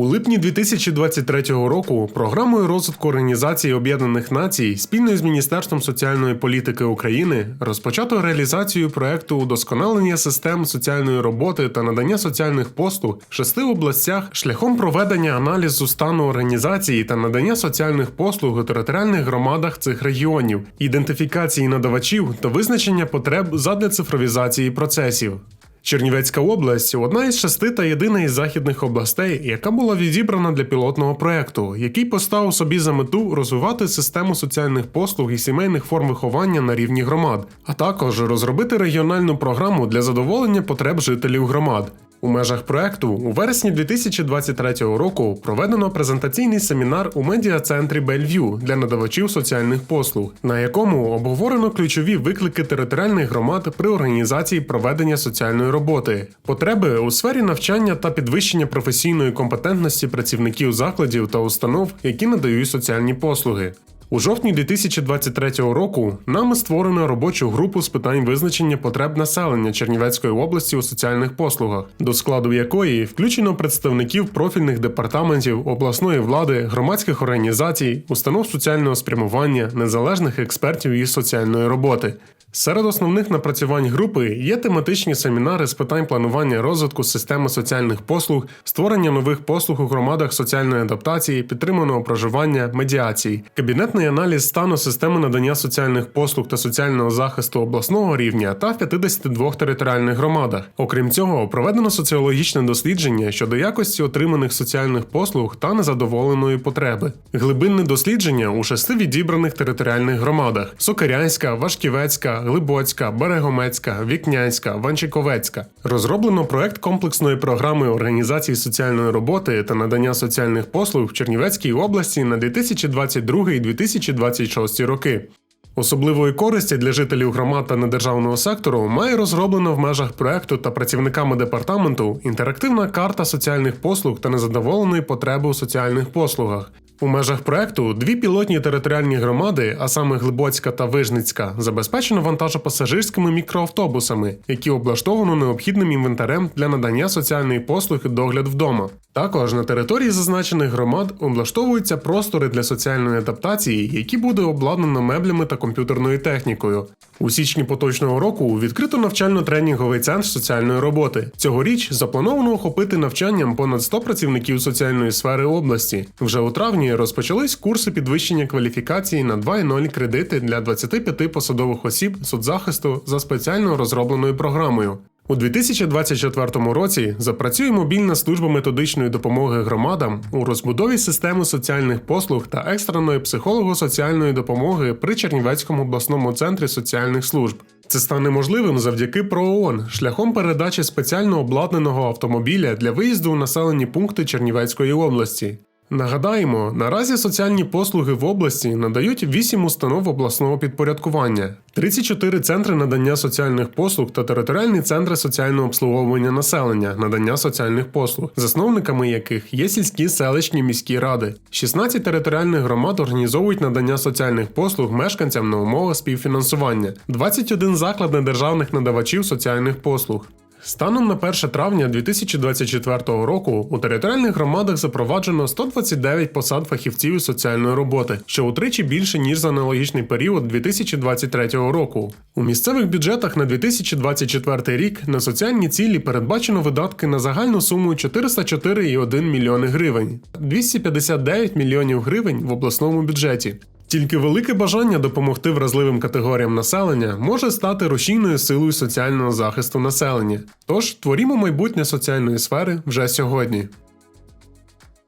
У липні 2023 року програмою розвитку Організації Об'єднаних Націй спільно з Міністерством соціальної політики України розпочато реалізацію проекту удосконалення систем соціальної роботи та надання соціальних послуг в шести областях шляхом проведення аналізу стану організації та надання соціальних послуг у територіальних громадах цих регіонів, ідентифікації надавачів та визначення потреб задля цифровізації процесів. Чернівецька область одна із шести та єдина із західних областей, яка була відібрана для пілотного проекту, який поставив собі за мету розвивати систему соціальних послуг і сімейних форм виховання на рівні громад, а також розробити регіональну програму для задоволення потреб жителів громад. У межах проекту у вересні 2023 року проведено презентаційний семінар у медіа-центрі Бельв'ю для надавачів соціальних послуг, на якому обговорено ключові виклики територіальних громад при організації проведення соціальної роботи, потреби у сфері навчання та підвищення професійної компетентності працівників закладів та установ, які надають соціальні послуги. У жовтні 2023 року нами створено робочу групу з питань визначення потреб населення Чернівецької області у соціальних послугах, до складу якої включено представників профільних департаментів обласної влади, громадських організацій, установ соціального спрямування, незалежних експертів із соціальної роботи. Серед основних напрацювань групи є тематичні семінари з питань планування розвитку системи соціальних послуг, створення нових послуг у громадах соціальної адаптації, підтриманого проживання, медіації, кабінетний аналіз стану системи надання соціальних послуг та соціального захисту обласного рівня та в 52 територіальних громадах. Окрім цього, проведено соціологічне дослідження щодо якості отриманих соціальних послуг та незадоволеної потреби, глибинне дослідження у шести відібраних територіальних громадах: Сокирянська, Вашківецька. Глибоцька, Берегомецька, Вікнянська, Ванчиковецька. Розроблено проект комплексної програми організації соціальної роботи та надання соціальних послуг в Чернівецькій області на 2022-2026 роки. Особливої користі для жителів громад та недержавного сектору має розроблено в межах проекту та працівниками департаменту інтерактивна карта соціальних послуг та незадоволеної потреби у соціальних послугах. У межах проекту дві пілотні територіальні громади, а саме Глибоцька та Вижницька, забезпечено вантажопасажирськими мікроавтобусами, які облаштовано необхідним інвентарем для надання соціальної послуги догляд вдома. Також на території зазначених громад облаштовуються простори для соціальної адаптації, які буде обладнано меблями та комп'ютерною технікою. У січні поточного року відкрито навчально-тренінговий центр соціальної роботи. Цьогоріч заплановано охопити навчанням понад 100 працівників соціальної сфери області. Вже у травні розпочались курси підвищення кваліфікації на 2.0 кредити для 25 посадових осіб соцзахисту за спеціально розробленою програмою. У 2024 році запрацює мобільна служба методичної допомоги громадам у розбудові системи соціальних послуг та екстреної психолого-соціальної допомоги при Чернівецькому обласному центрі соціальних служб. Це стане можливим завдяки ПРООН шляхом передачі спеціально обладнаного автомобіля для виїзду у населені пункти Чернівецької області. Нагадаємо, наразі соціальні послуги в області надають 8 установ обласного підпорядкування, 34 центри надання соціальних послуг та територіальні центри соціального обслуговування населення, надання соціальних послуг, засновниками яких є сільські селищні міські ради. 16 територіальних громад організовують надання соціальних послуг мешканцям на умовах співфінансування, 21 заклад недержавних надавачів соціальних послуг. Станом на 1 травня 2024 року у територіальних громадах запроваджено 129 посад фахівців із соціальної роботи, що утричі більше ніж за аналогічний період 2023 року. У місцевих бюджетах на 2024 рік на соціальні цілі передбачено видатки на загальну суму 404,1 мільйони гривень, 259 мільйонів гривень в обласному бюджеті. Тільки велике бажання допомогти вразливим категоріям населення може стати рушійною силою соціального захисту населення. Тож творімо майбутнє соціальної сфери вже сьогодні.